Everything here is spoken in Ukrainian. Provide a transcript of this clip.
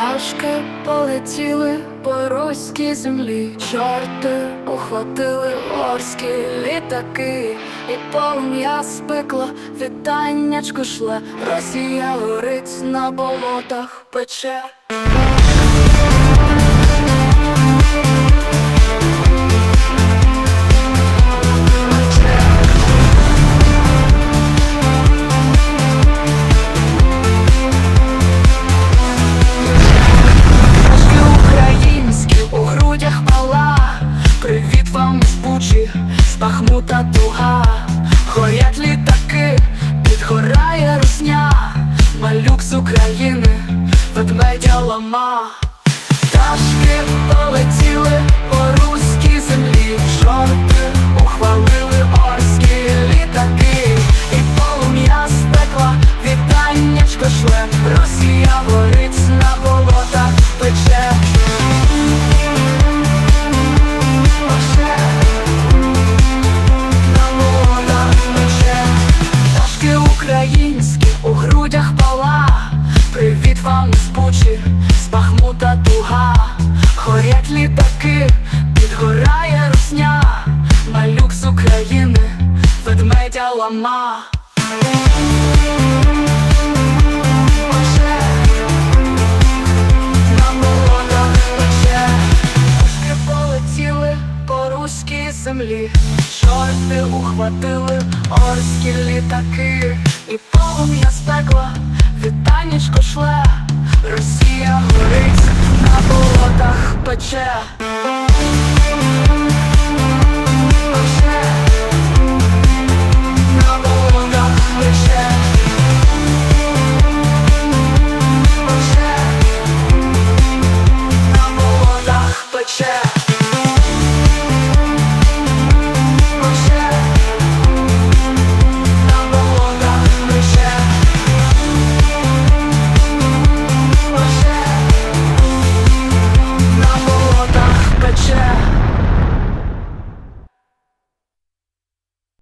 Пташки полетіли по руській землі, чорти ухватили орські літаки, і полум'я спекло, вітаннячку шле, Росія горить на болотах пече. Ведмедя лама, пташки полетіли по руській землі, жорти ухвалили орські літаки, і полум'я спекла, вітаннячко шле, Росія горить по руській землі, чорти ухватили орські літаки, і полум'я спекла, вітаннячко шле, Росія горить на болотах пече.